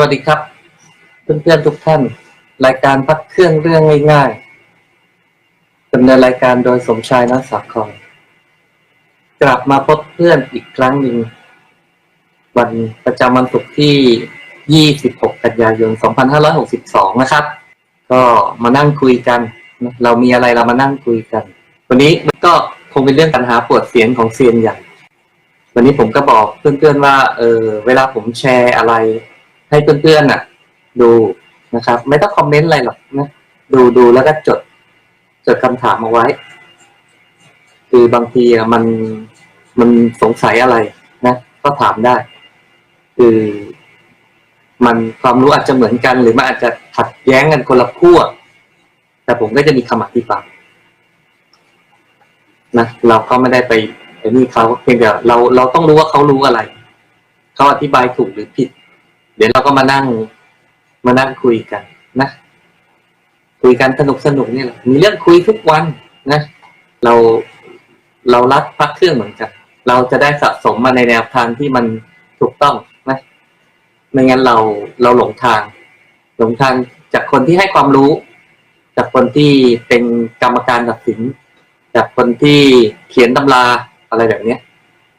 วัสดีครับ เพื่อนๆทุกท่าน รายการพักเครื่องเรื่องง่ายๆดำเนินรายการโดยสมชายนักสักครกลับมาพบเพื่อนอีกครั้งหนึ่งวันประจำวันศุกร์ที่ 26 กันยายน 2562 นะครับ ก็มานั่งคุยกัน เรามีอะไรเรามานั่งคุยกัน วันนี้ก็คงเป็นเรื่องปัญหาปวดเสียงของเซียนใหญ่วันนี้ผมก็บอกเพื่อนๆว่าเออเวลาผมแชร์อะไร ให้เพื่อนๆน่ะ ดูนะครับ ไม่ต้องคอมเมนต์อะไรหรอกนะดูดูแล้วก็จด จดคำถามเอาไว้ คือบางทีมันมันสงสัยอะไรนะก็ถามได้ คือ มันความรู้อาจจะเหมือนกัน หรือมันอาจจะขัดแย้งกันคนละขั้วแต่ผมก็จะมีคำอธิบายนะเราก็ไม่ได้ไปไอ้นี่เขาเพียงแต่เราเราต้องรู้ว่าเขารู้อะไร เขาอธิบายถูกหรือผิด เดี๋ยวเราก็มานั่ง มานั่งคุยกันนะ คุยกันสนุกสนุกนี่แหละมีเรื่องคุยทุกวันนะ เราเรารักพักเครื่องเหมือนกันเราจะได้สะสมมาในแนวทางที่มันถูกต้องนะไม่งั้นเราเราหลงทาง หลงทางจากคนที่ให้ความรู้ จากคนที่เป็นกรรมการตัดสิน จากคนที่เขียนตำราอะไรแบบนี้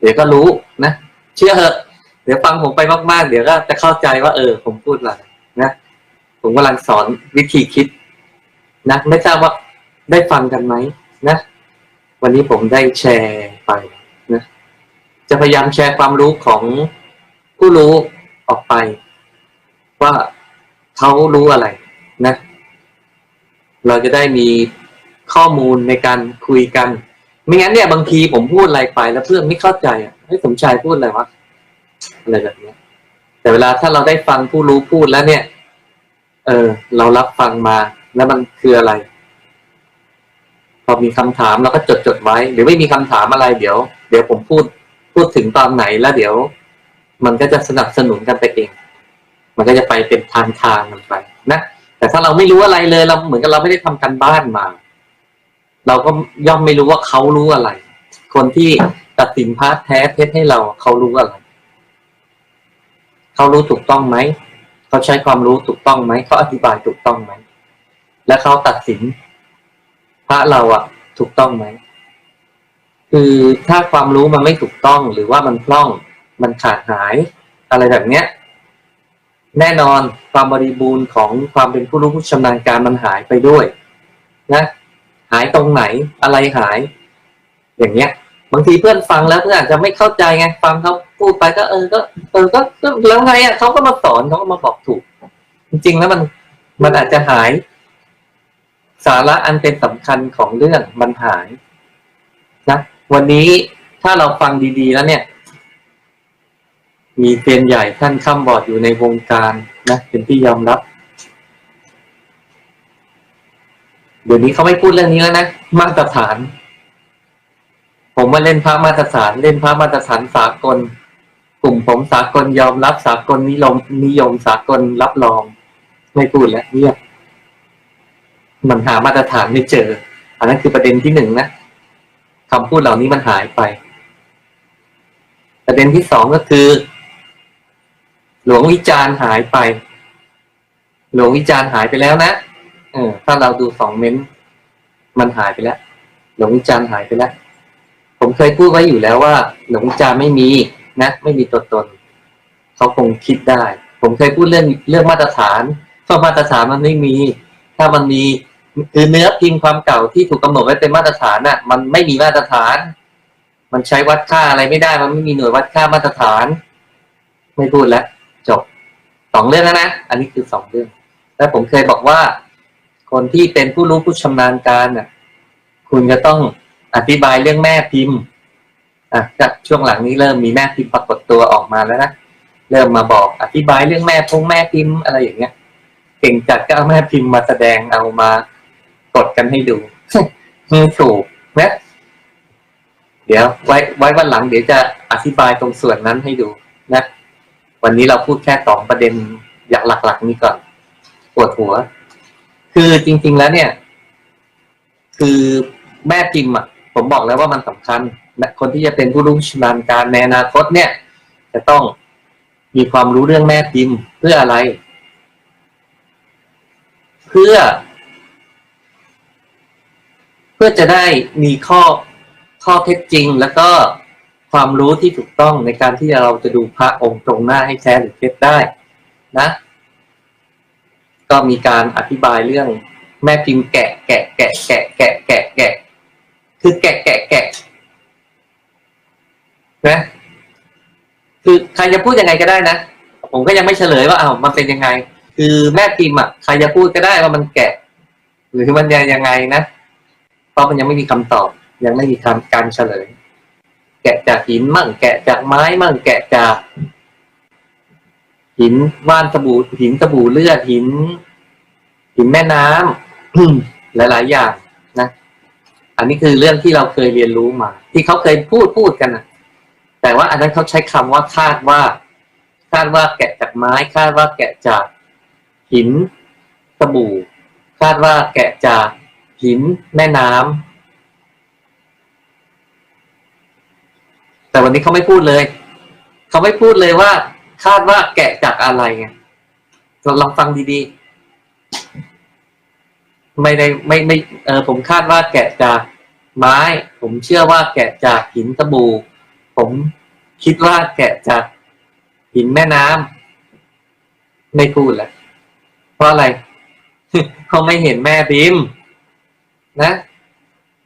เดี๋ยวก็รู้นะ เชื่อเหอะ ดี๋ยวฟังผมไปมาก ๆ เดี๋ยวก็จะเข้าใจว่า เออ ผมพูดอะไรนะผมกำลังสอนวิธีคิด นะไม่ทราบว่าได้ฟังกันไหมนะ วันนี้ผมได้แชร์ไปนะจะพยายามแชร์ความรู้ของผู้รู้ออกไป ว่าเขารู้อะไรนะ เราจะได้มีข้อมูลในการคุยกัน ไม่งั้นเนี่ยบางทีผมพูดอะไรไปแล้วเพื่อนไม่เข้าใจอะให้ยสมชายพูดอะไรวะ อะไรแบบนี้แต่เวลาถ้าเราได้ฟังผู้รู้พูดแล้วเนี่ย เออ เรารับฟังมาแล้วมันคืออะไร พอมีคำถามเราก็จดจดไว้ หรือไม่มีคำถามอะไรเดี๋ยว เดี๋ยวผมพูดพูดถึงตอนไหนแล้วเดี๋ยว มันก็จะสนับสนุนกันไปเอง มันก็จะไปเป็นทางทางมันไปนะแต่ถ้าเราไม่รู้อะไรเลยเราเหมือนกับเราไม่ได้ทำกันบ้านมา เราก็ย่อมไม่รู้ว่าเขารู้อะไร คนที่ตัดสินพาร์ทแท้เท็จให้เราเขารู้อะไร เขารู้ถูกต้องไหม เขาใช้ความรู้ถูกต้องไหม เขาอธิบายถูกต้องไหม และเขาตัดสิน พระเราอะถูกต้องไหม คือถ้าความรู้มันไม่ถูกต้องหรือว่ามันพร่อง มันขาดหาย อะไรแบบเนี้ย แน่นอนความบริบูรณ์ของความเป็นผู้รู้ผู้ชำนาญการมันหายไปด้วย นะ หายตรงไหน อะไรหาย อย่างเงี้ย บางทีเพื่อนฟังแล้วเพื่อนอาจจะไม่เข้าใจไง ฟังเขา พูดไปก็เออก็เออก็แล้วไงอะเขาก็มาสอนเขาก็มาบอกถูก จริง ๆ แล้วมันมันอาจจะหาย สาระอันเป็นสำคัญของเรื่องมันหายนะวันนี้ถ้าเราฟังดี ๆ แล้วเนี่ย มีเตียนใหญ่ท่านข้ามบอร์ดอยู่ในวงการนะเป็นที่ยอมรับ เดี๋ยวนี้เขาไม่พูดเรื่องนี้แล้วนะมาตรฐาน ผมมาเล่นพระมาตรฐาน เล่นพระมาตรฐานสากล กลุ่มผมสากลยอมรับสากลนิยมนิยมสากลรับรอง ไม่พูดแล้วเงียบมันหามาตรฐานไม่เจอ อันนั้นคือประเด็นที่หนึ่งนะคำพูดเหล่านี้มันหายไป ประเด็นที่สองก็คือ หลวงวิจารณ์หายไป หลวงวิจารณ์หายไปแล้วนะเออถ้าเราดูสองเม้นมันหายไปแล้ว หลวงวิจารณ์หายไปแล้ว ผมเคยพูดไว้อยู่แล้วว่า หลวงวิจารณ์ไม่มี นะไม่มีตัวตนเขาคงคิดได้ ผมเคยพูดเรื่องเรื่องมาตรฐานเพราะมาตรฐานมันไม่มี ถ้ามันมีคือเนื้อพิมพ์ความเก่าที่ถูกกำหนดไว้เป็นมาตรฐานน่ะ มันไม่มีมาตรฐาน มันใช้วัดค่าอะไรไม่ได้ มันไม่มีหน่วยวัดค่ามาตรฐาน ไม่พูดแล้วจบสองเรื่องแล้วนะอันนี้คือสองเรื่อง แล้วผมเคยบอกว่า คนที่เป็นผู้รู้ผู้ชำนาญการน่ะ คุณจะต้องอธิบายเรื่องแม่พิมพ์ อะก็ช่วงหลังนี้เริ่มมีแม่พิมพ์ปรากฏตัวออกมาแล้วนะเริ่มมาบอกอธิบายเรื่องแม่พงแม่พิมพ์อะไรอย่างเงี้ย เก่งจัดก็เอาแม่พิมพ์มาแสดงเอามากดกันให้ดูไม่ถูกนะเดี๋ยวไว้ไว้วันหลังเดี๋ยวจะอธิบายตรงส่วนนั้นให้ดูนะ วันนี้เราพูดแค่สองประเด็นอย่างหลักๆนี้ก่อนปวดหัว คือจริง ๆแล้วเนี่ย คือแม่พิมพ์อะ ผมบอกแล้วว่ามันสำคัญ คนที่จะเป็นผู้รู้ชำนาญการในอนาคตเนี่ย จะต้องมีความรู้เรื่องแม่พิมพ์เพื่ออะไร เพื่อ เพื่อจะได้มีข้อข้อเท็จจริง แล้วก็ความรู้ที่ถูกต้องในการที่เราจะดูพระองค์ตรงหน้าให้แท้หรือเท็จได้นะ ก็มีการอธิบายเรื่องแม่พิมพ์แกะแกะแกะแกะแกะแกะแกะคือแกะแกะแกะ นะ คือใครจะพูดยังไงก็ได้นะ ผมก็ยังไม่เฉลยว่าอ้าวมันเป็นยังไง คือแม่พิมพ์อะใครจะพูดก็ได้ว่ามันแกะ หรือมันยังยังไงนะเพราะมันยังไม่มีคำตอบ ยังไม่มีคำการเฉลย แกะจากหินมั่ง แกะจากไม้มั่ง แกะจาก หินว่านสบู่หินสบู่เลือดหิน หินแม่น้ำหลาย ๆ อย่างนะ อันนี้คือเรื่องที่เราเคยเรียนรู้มา ที่เขาเคยพูดพูดกันนะ แต่ว่าอันนั้นเขาใช้คำว่าคาดว่า คาดว่าแกะจากไม้ คาดว่าแกะจากหินสบู่ คาดว่าแกะจากหินแม่น้ำแต่วันนี้เขาไม่พูดเลยเขาไม่พูดเลยว่า คาดว่าแกะจากอะไรไงเราลองฟังดีๆ ไม่ได้ไม่ไม่เออผมคาดว่าแกะจากไม้ ผมเชื่อว่าแกะจากหินสบู่ ผมคิดว่าแกะจากหินแม่น้ำไม่พูดแหละเพราะอะไรเขาไม่เห็นแม่พิมพ์ นะ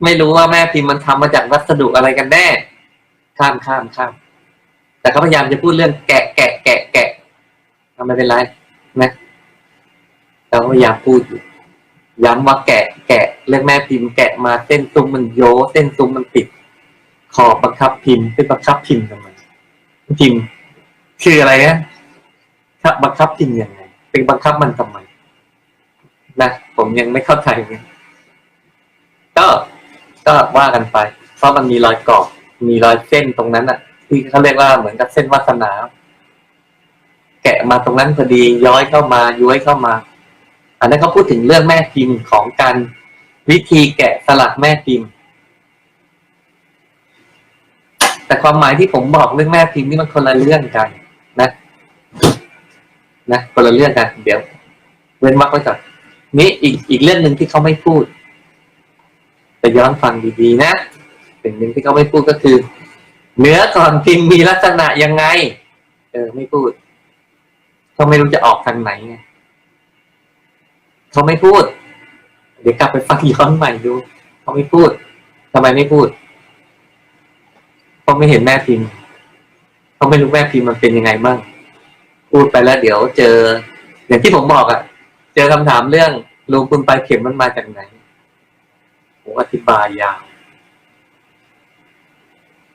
ไม่รู้ว่าแม่พิมพ์มันทำมาจากวัสดุอะไรกันแน่ ข้ามข้ามข้าม แต่เขาพยายามจะพูดเรื่องแกะแกะแกะแกะทำไม่เป็นไรนะเราพยายามพูดอยู่ย้ำว่าแกะแกะเรื่องแม่พิมพ์แกะมาเส้นซุ้มมันโยเส้นซุ้มมันติด ขอบบังคับพิมพ์เป็นบังคับพิมพ์ทำไมพิมพ์ คืออะไรนะครับบังคับพิมพ์ยังไงเป็นบังคับมันทำไมนะผมยังไม่เข้าใจเลยก็ก็ว่ากันไป เพราะมันมีรอยกรอบมีรอยเส้นตรงนั้นอะ ที่เขาเรียกว่าเหมือนกับเส้นวาสนา แกะมาตรงนั้นพอดีย้อยเข้ามาย้อยเข้ามา อันนั้นเขาพูดถึงเรื่องแม่พิมพ์ของการวิธีแกะสลักแม่พิมพ์ แต่ความหมายที่ผมบอกเรื่องแม่พิมพ์นี่มันคนละเรื่องกันนะ นะคนละเรื่องกันเดี๋ยว เว้นวรรคไว้ก่อนนี่อีกอีกเรื่องหนึ่งที่เขาไม่พูดแต่ย้อนฟังดีๆนะสิ่งหนึ่งที่เขาไม่พูดก็คือ เนื้อก่อนพิมพ์มีลักษณะยังไง เออ ไม่พูดเขาไม่รู้จะออกทางไหนไงเขาไม่พูด เดี๋ยวกลับไปฟังย้อนใหม่ดูเขาไม่พูดทำไมไม่พูด เขาไม่เห็นแม่พิมพ์เขาไม่รู้แม่พิมพ์มันเป็นยังไงบ้างพูดไปแล้วเดี๋ยวเจอ อย่างที่ผมบอกอะ่ะ เจอคำถามเรื่องลุงคุณไปเข็มมันมาจากไหนผมอธิบายยาว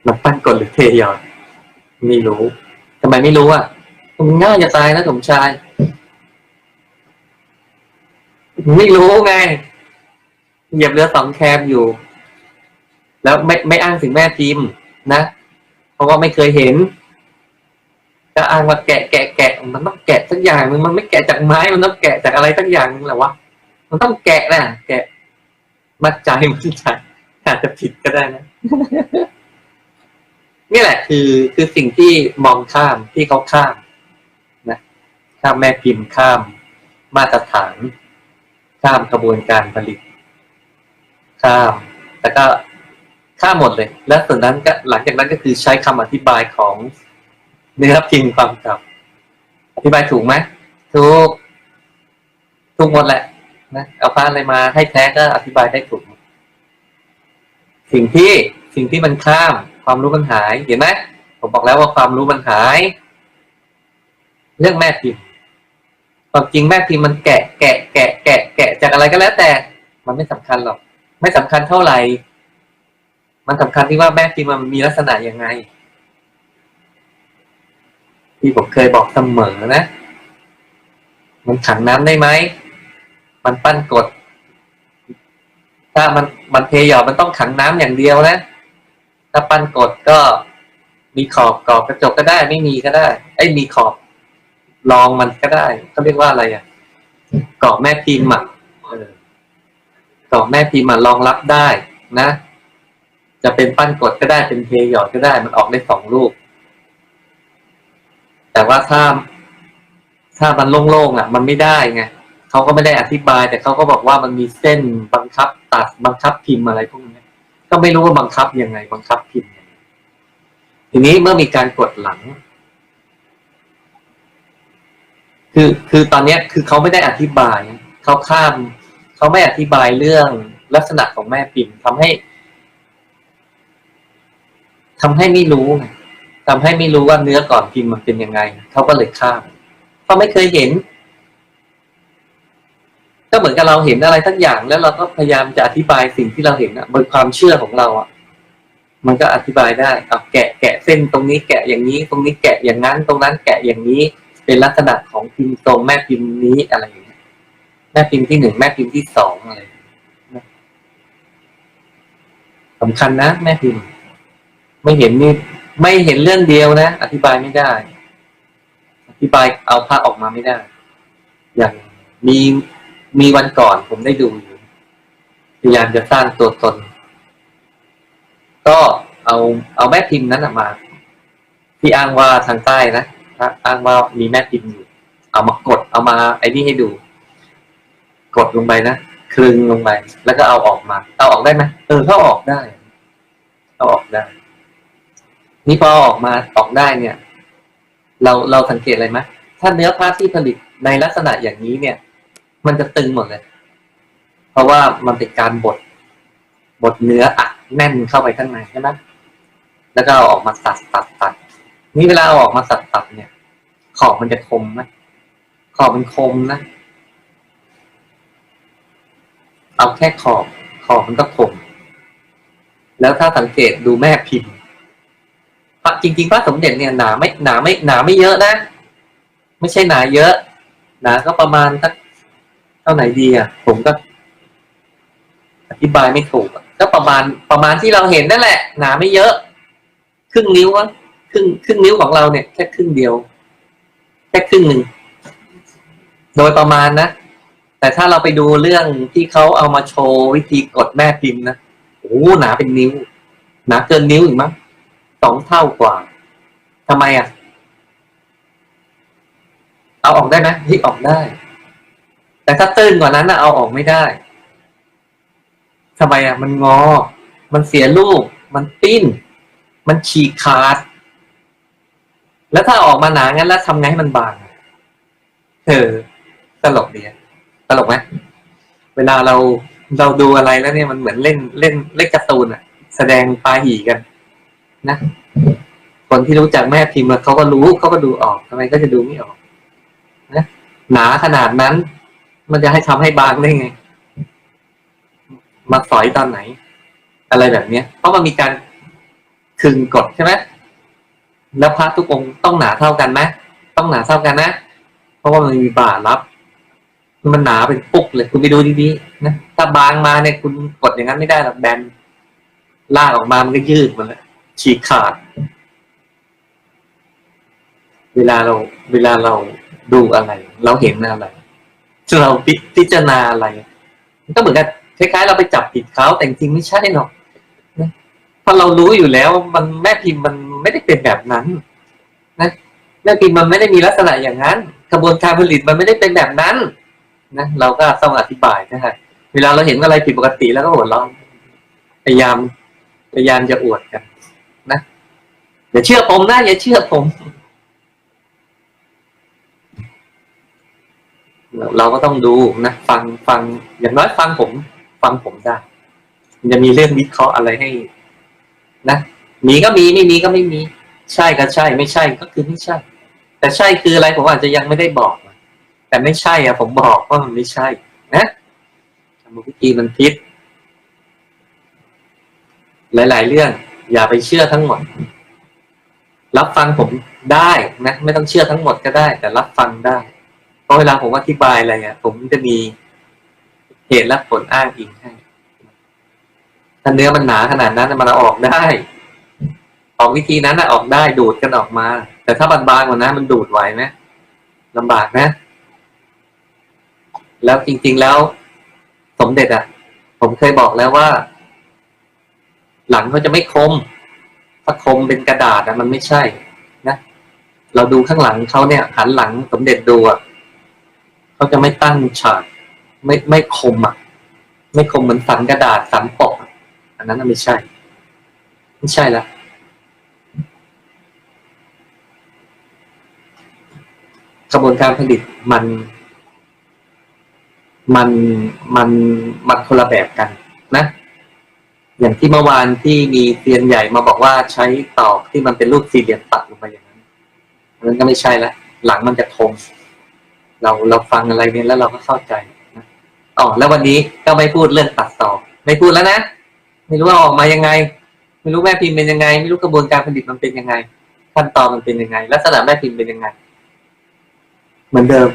มันปั้นกลหรือเทยอนไม่รู้ทำไมไม่รู้อะมันง่ายจะตายนะสมชาย ไม่รู้ไงเหยียบเรือสองแคมอยู่ แล้วไม่ไม่อ้างถึงแม่พิมพ์ นะเพราะว่าไม่เคยเห็นก็อ้างว่าแกะแกะแกะมันต้องแกะสักอย่างนึงมันไม่แกะจากไม้มันต้องแกะจากอะไรสักอย่างนึงแหละวะมันต้องแกะนะแกะ มัดใจมัดใจอาจจะผิดก็ได้นะนี่แหละคือคือสิ่งที่มองข้ามที่เขาข้ามนะข้ามแม่พิมพ์ข้าม มาตรฐาน ข้ามกระบวนการผลิต ข้าม แต่ก็ ข้าหมดเลย แล้วส่วนนั้นก็หลังจากนั้นก็คือใช้คำอธิบายของเนื้อพิมพ์ความกับอธิบายถูกไหมถูกถูกหมดแหละนะเอาพระอะไรมาให้แท้ก็อธิบายได้ถูก สิ่งที่สิ่งที่มันข้ามความรู้มันหายเห็นไหมผมบอกแล้วว่าความรู้มันหาย เรื่องแม่พิมพ์ความจริงแม่พิมพ์มันแกะแกะแกะแกะแกะจากอะไรก็แล้วแต่ มันไม่สำคัญหรอก ไม่สำคัญเท่าไหร่ มันสำคัญที่ว่าแม่พิมพ์มันมีลักษณะยังไง ที่ผมเคยบอกเสมอนะ มันขังน้ำได้ไหม มันปั้นกด ถ้ามันมันเทหยอดมันต้องขังน้ำอย่างเดียวนะ ถ้าปั้นกดก็มีขอบกรอบกระจกก็ได้ ไม่มีก็ได้ ไอ้มีขอบรองมันก็ได้เขาเรียกว่าอะไรอะกรอบแม่พิมพ์อะกรอบแม่พิมพ์อะรองรับได้นะ จะเป็นปั้นกดก็ได้เป็นเทหยอดก็ได้มันออกได้สองรูปแต่ว่าถ้าถ้ามันโล่งๆอะ มันไม่ได้ไงเขาก็ไม่ได้อธิบาย แต่เขาก็บอกว่ามันมีเส้นบังคับ ตัดบังคับพิมพ์อะไรพวกนี้ก็ไม่รู้ว่าบังคับยังไง บังคับพิมพ์ยังไงทีนี้เมื่อมีการกดหลัง คือคือตอนเนี้ยคือเขาไม่ได้อธิบายเขาข้ามเขาไม่อธิบายเรื่องลักษณะของแม่พิมพ์ทำให้ ทำให้ไม่รู้ไงทำให้ไม่รู้ว่าเนื้อก่อนพิมพ์มันเป็นยังไง เขาก็เลยข้ามเขาไม่เคยเห็น ก็เหมือนกับเราเห็นอะไรทั้งอย่าง แล้วเราก็พยายามจะอธิบายสิ่งที่เราเห็นอะบนความเชื่อของเราอะมันก็อธิบายได้เอาแกะแกะเส้นตรงนี้แกะอย่างนี้ ตรงนี้แกะอย่างนั้น ตรงนั้นแกะอย่างนี้ เป็นลักษณะของพิมพ์ตรงแม่พิมพ์นี้อะไรอย่างเงี้ยแม่พิมพ์ที่หนึ่งแม่พิมพ์ที่สองอะไรอย่างเงี้ยสำคัญนะแม่พิมพ์ ไม่เห็นนี่ไม่เห็นเรื่องเดียวนะ อธิบายไม่ได้ อธิบายเอาภาพออกมาไม่ได้ อย่างมีมีวันก่อนผมได้ดูอยู่พยายามจะสร้างตัวตน ก็เอาเอาแม่พิมพ์นั้นมา ที่อ้างว่าทางใต้นะอ้างว่ามีแม่พิมพ์อยู่ เอามากดเอามา ไอ้นี่ให้ดู กดลงไปนะคลึงลงไปแล้วก็เอาออกมา เอาออกได้ไหมเออเขาออกได้ เอาออกได้ นี่พอออกมาออกได้เนี่ย เราเราสังเกตอะไรไหมถ้าเนื้อผ้าที่ผลิตในลักษณะอย่างนี้เนี่ย มันจะตึงหมดเลย เพราะว่ามันเป็นการบดบดเนื้ออัดแน่นเข้าไปข้างในใช่ไหมแล้วก็ออกมาตัดตัดตัดนี่เวลาออกมาตัดตัดเนี่ย ขอบมันจะคมไหมขอบมันคมนะเอาแค่ขอบขอบมันก็คมแล้วถ้าสังเกตดูแม่พิมพ์ จริงๆพระสมเด็จเนี่ยหนาไม่หนาไม่หนาไม่เยอะนะ ไม่ใช่หนาเยอะ หนาก็ประมาณสักเท่าไหนดีอะ ผมก็ อธิบายไม่ถูกก็ประมาณประมาณที่เราเห็นนั่นแหละ หนาไม่เยอะ ครึ่งนิ้วอะครึ่งครึ่งนิ้วของเราเนี่ยแค่ครึ่งเดียว แค่ครึ่งหนึ่งโดยประมาณนะแต่ถ้าเราไปดูเรื่องที่เขาเอามาโชว์วิธีกดแม่พิมพ์นะโอ้หหนาเป็นนิ้ว หนาเกินนิ้วอีกมั้ง สองเท่ากว่าทำไมอะ เอาออกได้ไหมที่ออกได้ แต่ถ้าตื้นกว่านั้นนะเอาออกไม่ได้ทำไมอะ มันงอ มันเสียรูปมันปิ้น มันฉีกขาด แล้วถ้าออกมาหนางั้นแล้วทำไงให้มันบางเออตลกดีอะตลกไหมเวลาเราเราดูอะไรแล้วเนี่ยมันเหมือนเล่นเล่นเล่นการ์ตูนอะแสดงปาหีกัน นะคนที่รู้จักแม่พิมพ์เขาก็รู้เขาก็ดูออกทำไมก็จะดูไม่ออก นะหนาขนาดนั้น มันจะให้ทำให้บางได้ไง มาสอยตอนไหน อะไรแบบเนี้ย เพราะมันมีการคึงกดใช่ไหมแล้วพระทุกองค์ต้องหนาเท่ากันไหมต้องหนาเท่ากันนะ เพราะว่ามันมีบ่ารับ มันหนาเป็นปุกเลย คุณไปดูดีๆนะถ้าบางมาเนี่ยคุณกดอย่างนั้นไม่ได้หรอกแบนลากออกมามันก็ยืดหมันแล้ว ฉีกขาด เวลาเรา เวลาเราดูอะไร เราเห็นอะไรเราพิพจารณาอะไร มันก็เหมือนกับคล้ายๆเราไปจับผิดเขาแต่จริงไม่ใช่หรอกนะเพราะเรารู้อยู่แล้ว มันแม่พิมพ์มันไม่ได้เป็นแบบนั้น นะแม่พิมพ์มันไม่ได้มีลักษณะอย่างนั้นกระบวนการผลิตมันไม่ได้เป็นแบบนั้น นะเราก็ต้องอธิบายนะฮะเวลาเราเห็นอะไรผิดปกติแล้วก็หัวเราพยายามพยายามจะอวดกัน นะอย่าเชื่อผมนะอย่าเชื่อผม เราก็ต้องดูนะฟังฟังอย่างน้อยฟังผม ฟังผมได้มันจะมีเรื่องวิเคราะห์อะไรให้ นะมีก็มีไม่มีก็ไม่มี ใช่ก็ใช่ ไม่ใช่ก็คือไม่ใช่ แต่ใช่คืออะไรผมอาจจะยังไม่ได้บอก แต่ไม่ใช่อะผมบอกว่ามันไม่ใช่ นะกรรมวิธีมันพิษหลาย ๆ เรื่อง อย่าไปเชื่อทั้งหมด รับฟังผมได้นะ ไม่ต้องเชื่อทั้งหมดก็ได้ แต่รับฟังได้ เพราะเวลาผมอธิบายอะไรอะผมจะมีเหตุและผลอ้างอิงให้ถ้าเนื้อมันหนาขนาดนั้นมันอออกได้ออกวิธีนั้นนะออกได้ดูดกันออกมา แต่ถ้าบางๆกว่านั้นมันดูดไหวไหมลำบากนะ แล้วจริง ๆแล้ว สมเด็จอะ ผมเคยบอกแล้วว่า หลังเขาจะไม่คมถ้าคมเป็นกระดาษนะมันไม่ใช่นะเราดูข้างหลังเขาเนี่ย หันหลังสมเด็จดูอะเขาจะไม่ตั้งฉาก ไม่ไม่คมอะ ไม่คมเหมือนสันกระดาษสันปกอะอันนั้นไม่ใช่ ไม่ใช่ละกระบวนการผลิตมัน มันมันมันคนละแบบกันนะ อย่างที่เมื่อวานที่มีเซียนใหญ่มาบอกว่าใช้ตอกที่มันเป็นรูปสี่เหลี่ยมตัดลงไปอย่างนั้นอันนั้นก็ไม่ใช่ละหลังมันจะทงเราเราฟังอะไรเนี่ยแล้วเราก็เข้าใจนะอ๋อแล้ววันนี้ก็ไม่พูดเรื่องตัดต่อ ไม่พูดแล้วนะไม่รู้ว่าออกมายังไง ไม่รู้แม่พิมพ์เป็นยังไง ไม่รู้กระบวนการผลิตมันเป็นยังไง ขั้นตอนมันเป็นยังไง ลักษณะแม่พิมพ์เป็นยังไง เหมือนเดิม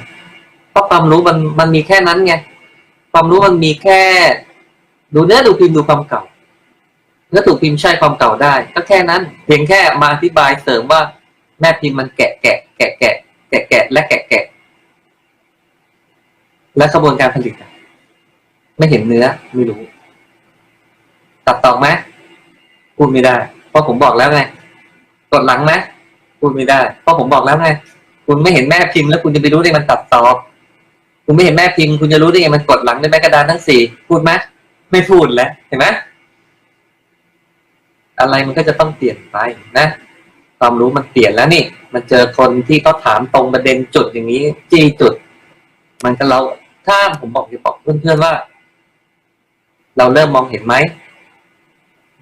เพราะความรู้มันมันมีแค่นั้นไงความรู้มันมีแค่ ดูเนื้อดูพิมพ์ดูความเก่า เนื้อถูกพิมพ์ใช่ความเก่าได้ ก็แค่นั้น เพียงแค่มาอธิบายเสริมว่า แม่พิมพ์มันแกะแกะแกะแกะแกะแกะและแกะแกะและกระบวนการผลิตไม่เห็นเนื้อไม่รู้ ตัดต่อไหมพูดไม่ได้ เพราะผมบอกแล้วไงกดหลังไหมพูดไม่ได้ เพราะผมบอกแล้วไงคุณไม่เห็นแม่พิมพ์แล้วคุณจะไปรู้ได้มันตัดต่อคุณไม่เห็นแม่พิมพ์คุณจะรู้ได้ไงมันกดหลังในแม่กระดานทั้งสี่พูดไหมไม่พูดแล้วเห็นไหม อะไรมันก็จะต้องเปลี่ยนไปนะ ความรู้มันเปลี่ยนแล้วนี่มันเจอคนที่เขาถามตรงประเด็นจุดอย่างนี้จี้จุด มันก็เราถ้าผมบอกจะบอกเพื่อนๆว่า เราเริ่มมองเห็นไหม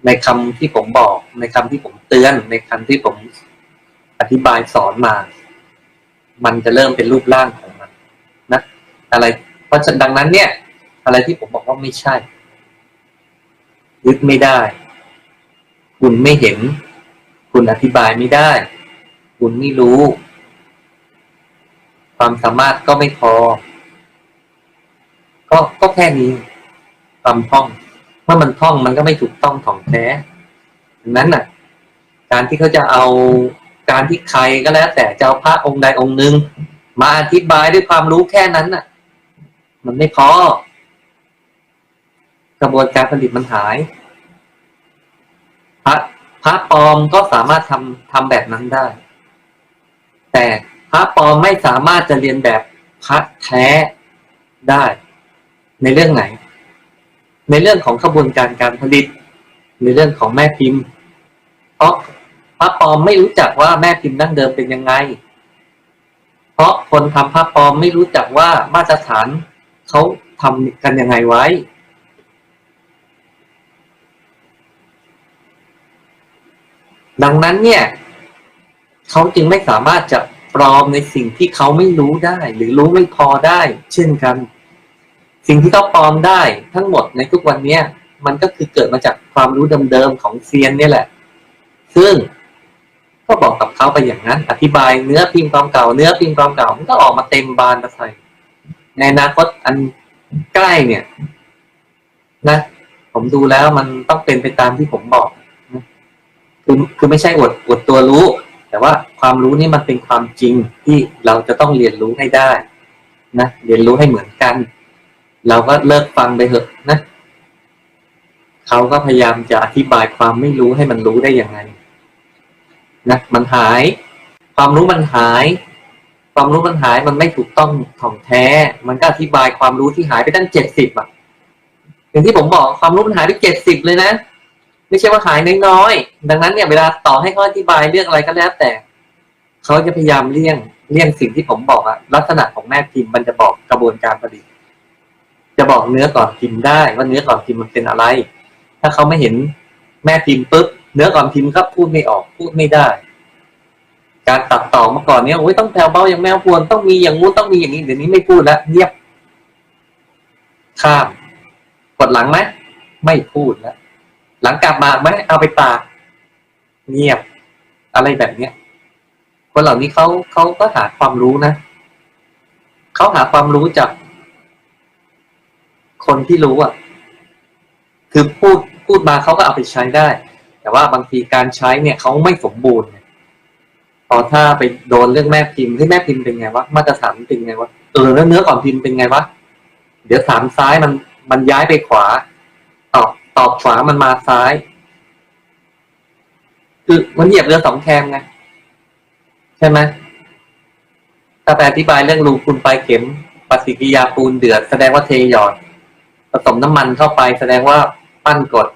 ในคำที่ผมบอกในคำที่ผมเตือนในคำที่ผมอธิบายสอนมา มันจะเริ่มเป็นรูปร่างของมันนะอะไร เพราะฉะนั้นดังนั้นเนี่ย อะไรที่ผมบอกว่าไม่ใช่ยึดไม่ได้ คุณไม่เห็น คุณอธิบายไม่ได้ คุณไม่รู้ ความสามารถก็ไม่พอ ก็ก็แค่นี้ความท่องเมื่อมันท่องมันก็ไม่ถูกต้องถ่องแท้ดังนั้นน่ะ การที่เขาจะเอาการที่ใครก็แล้ว แต่จะเอาพระองค์ใดองค์หนึ่งมาอธิบายด้วยความรู้แค่นั้นน่ะ มันไม่พอกระบวนการผลิตมันหาย พระพระปลอมก็สามารถทำทำแบบนั้นได้ แต่พระปลอมไม่สามารถจะเรียนแบบพระแท้ได้ ในเรื่องไหน ในเรื่องของกระบวนการการผลิต ในเรื่องของแม่พิมพ์ เพราะพระปลอมไม่รู้จักว่าแม่พิมพ์ดั้งเดิมเป็นยังไง เพราะคนทำพระปลอมไม่รู้จักว่ามาตรฐานเขาทำกันยังไงไว้ ดังนั้นเนี่ยเขาจึงไม่สามารถจะปลอมในสิ่งที่เขาไม่รู้ได้ หรือรู้ไม่พอได้ เช่นกัน สิ่งที่เขาปลอมได้ทั้งหมดในทุกวันเนี้ยมันก็คือเกิดมาจากความรู้เดิมๆของเซียนนี่แหละ ซึ่งก็บอกกับเขาไปอย่างนั้น อธิบายเนื้อพิมพ์ความเก่า เนื้อพิมพ์ความเก่ามันก็ออกมาเต็มบานมาใส่ในอนาคตอันใกล้เนี่ย นะ ผมดูแล้วมันต้องเป็นไปตามที่ผมบอก คือคือไม่ใช่อวดอวดตัวรู้ แต่ว่าความรู้นี่มันเป็นความจริงที่เราจะต้องเรียนรู้ให้ได้นะเรียนรู้ให้เหมือนกัน เราก็เลิกฟังไปเถอะนะเขาก็พยายามจะอธิบายความไม่รู้ให้มันรู้ได้ยังไงนะมันหาย ความรู้มันหาย ความรู้มันหายมันไม่ถูกต้องถ่องแท้ มันก็อธิบายความรู้ที่หายไปตั้งเจ็ดสิบอะอย่างที่ผมบอกความรู้มันหายไปเจ็ดสิบเลยนะ ไม่ใช่ว่าหายน้อยๆดังนั้นเนี่ยเวลาต่อให้เขาอธิบายเรื่องอะไรก็แล้วแต่เขาจะพยายามเลี่ยงเลี่ยงสิ่งที่ผมบอกอะลักษณะของแม่พิมพ์มันจะบอกกระบวนการผลิตจะบอกเนื้อก่อนพิมพ์ได้ว่าเนื้อก่อนพิมพ์มันเป็นอะไร ถ้าเขาไม่เห็นแม่พิมพ์ปุ๊บเนื้อก่อนพิมพ์ก็พูดไม่ออกพูดไม่ได้ การตัดต่อมาก่อนเนี้ยโอ้ยต้องแถวเบาอย่างแมวพวนต้องมีอย่างงู้นต้องมีอย่างนี้เดี๋ยวนี้ไม่พูดแล้วเงียบข้ามกดหลังไหมไม่พูดแล้ว หลังกลับมาไหมเอาไปตากเงียบ อะไรแบบเนี้ยคนเหล่านี้เขาเขาก็หาความรู้นะเขาหาความรู้จาก คนที่รู้อะ คือพูดพูดมาเขาก็เอาไปใช้ได้ แต่ว่าบางทีการใช้เนี่ยเขาไม่สมบูรณ์พอถ้าไปโดนเรื่องแม่พิมพ์ที่แม่พิมพ์เป็นไงวะมาตรฐานเป็นไงวะเออแล้วเนื้อก่อนพิมพ์เป็นไงวะเดี๋ยวสามซ้ายมันมันย้ายไปขวา ตอบขวามันมาซ้าย คือมันเหยียบเรือสองแคมไงใช่ไหมถ้าไปอธิบายเรื่องรูปูนปลายเข็มปฏิกิริยาปูนเดือดแสดงว่าเทหยอดผสมน้ำมันเข้าไปแสดงว่าปั้นกด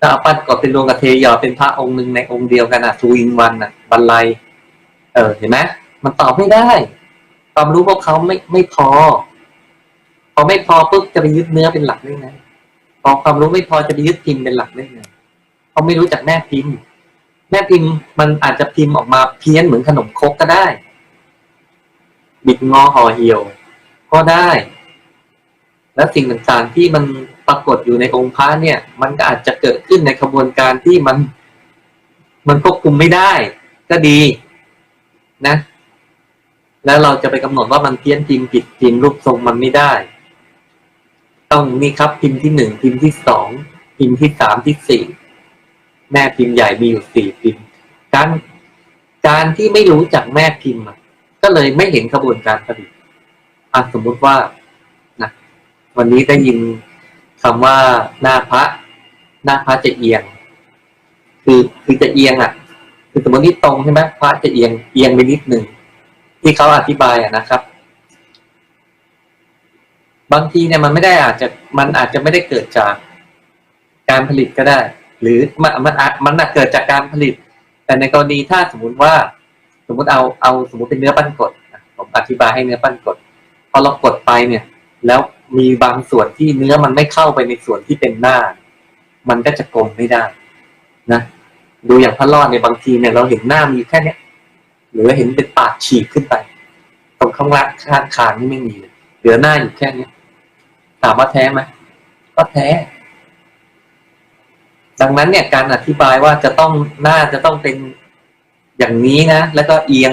ถ้าเอาปั้นกดเป็นรวมกับเทหยอดเป็นพระองค์หนึ่งในองค์เดียวกันอะทูอินวันอะบรรลัยเออเห็นไหมมันตอบไม่ได้ ความรู้พวกเขาไม่ไม่พอ พอไม่พอปุ๊บจะไปยึดเนื้อเป็นหลักได้ไง พอความรู้ไม่พอจะไปยึดพิมพ์เป็นหลักได้ไงเขาไม่รู้จักแม่พิมพ์ แม่พิมพ์มันอาจจะพิมพ์ออกมาเพี้ยนเหมือนขนมครกก็ได้ บิดงอห่อเหี่ยว ก็ได้ แล้วสิ่งต่างๆที่มันปรากฏอยู่ในองค์พระเนี่ย มันก็อาจจะเกิดขึ้นในขบวนการที่มัน มันควบคุมไม่ได้ ก็ดี นะ แล้วเราจะไปกำหนดว่ามันเพี้ยนพิมพ์ผิดพิมพ์รูปทรงมันไม่ได้ ต้องนี่ครับพิมพ์ที่หนึ่งพิมพ์ที่สองพิมพ์ที่สามที่สี่แม่พิมพ์ใหญ่มีอยู่สี่พิมพ์ การการที่ไม่รู้จักแม่พิมพ์อะก็เลยไม่เห็นขบวนการผลิตอะสมมุติว่านะวันนี้ได้ยินคำว่าหน้าพระ หน้าพระจะเอียง คือคือจะเอียงอะ คือสมมตินี่ตรงใช่ไหมพระจะเอียงเอียงไปนิดหนึ่งที่เขาอธิบายอะนะครับ บางทีเนี่ยมันไม่ได้อาจจะมันอาจจะไม่ได้เกิดจากการผลิตก็ได้ หรือมันมันอาจมันอาจเกิดจากการผลิต แต่ในกรณีถ้าสมมุติว่า สมมุติเอาเอาสมมติเป็นเนื้อปั้นกดผมอธิบายให้เนื้อปั้นกดพอเรากดไปเนี่ย แล้วมีบางส่วนที่เนื้อมันไม่เข้าไปในส่วนที่เป็นหน้า มันก็จะกลมไม่ได้นะดูอย่างพระรอดในบางทีเนี่ยเราเห็นหน้ามีแค่เนี้ยหรือเห็นเป็นปากฉีกขึ้นไป ตรงข้างล่างข้างคางนี่ไม่มีเลยเหลือหน้าอยู่แค่เนี้ย ถามว่าแท้ไหมก็แท้ ดังนั้นเนี่ยการอธิบายว่าจะต้องหน้าจะต้องเป็นอย่างนี้นะ แล้วก็เอียง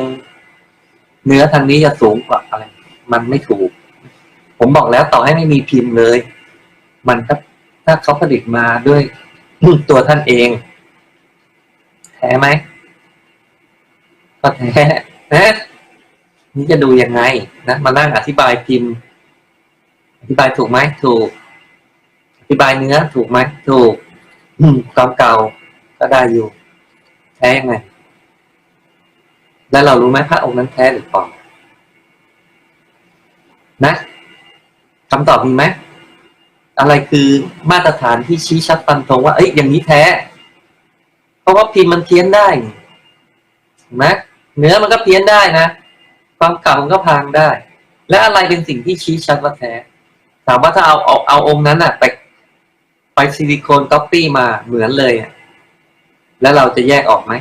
เนื้อทางนี้จะสูงกว่าอะไร มันไม่ถูก ผมบอกแล้วต่อให้ไม่มีพิมพ์เลย มันก็ถ้าเขาผลิตมาด้วยตัวท่านเอง แท้ไหมก็แท้นะนี่จะดูยังไงนะ มานั่งอธิบายพิมพ์ อธิบายถูกไหมถูก อธิบายเนื้อถูกไหมถูกอืมความเก่าก็ได้อยู่ แท้ยังไง แล้วเรารู้ไหมพระองค์นั้นแท้หรือเปล่านะคำตอบมีไหมอะไรคือมาตรฐานที่ชี้ชัดฟันธงว่า เอ้ยอย่างนี้แท้ เพราะว่าพิมพ์มันเพี้ยนได้นี่เห็นไหมเนื้อมันก็เพี้ยนได้นะ ความเก่ามันก็พังได้ และอะไรเป็นสิ่งที่ชี้ชัดว่าแท้ ถามว่าถ้าเอาเอาเอาองค์นั้นอะไปไปซิลิโคนก๊อปปี้มาเหมือนเลยอะแล้วเราจะแยกออกไหม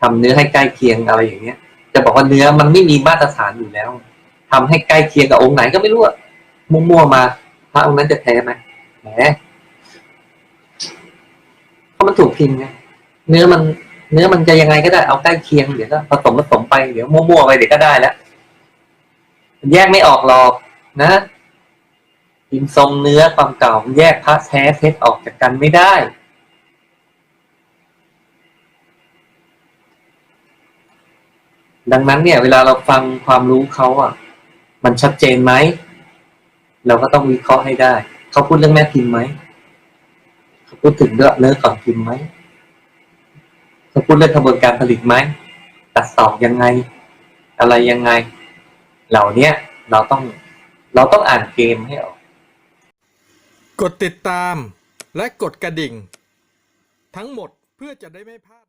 ทำเนื้อให้ใกล้เคียงอะไรอย่างเงี้ย จะบอกว่าเนื้อมันไม่มีมาตรฐานอยู่แล้วทำให้ใกล้เคียงกับองค์ไหนก็ไม่รู้อะมั่วๆมาพระองค์นั้นจะแท้ไหมแหมเพราะมันถูกพิมพ์ไงเนื้อมันเนื้อมันจะยังไงก็ได้เอาใกล้เคียงเดี๋ยวก็ผสมผสมไปเดี๋ยวมั่วๆไปเดี๋ยวก็ได้แล้วแยกไม่ออกหรอกนะ พิมพ์ทรงเนื้อความเก่ามันแยกพระแท้เท็จออกจากกันไม่ได้ ดังนั้นเนี่ยเวลาเราฟังความรู้เขาอะ มันชัดเจนไหม เราก็ต้องวิเคราะห์ให้ได้ เขาพูดเรื่องแม่พิมพ์ไหม เขาพูดถึงเรื่องเนื้อก่อนพิมพ์ไหม เขาพูดเรื่องกระบวนการผลิตไหม ตัดต่อยังไง อะไรยังไง เหล่าเนี้ยเราต้องเราต้องอ่านเกมให้ออก กดติดตามและกดกระดิ่ง ทั้งหมดเพื่อจะได้ไม่พลาด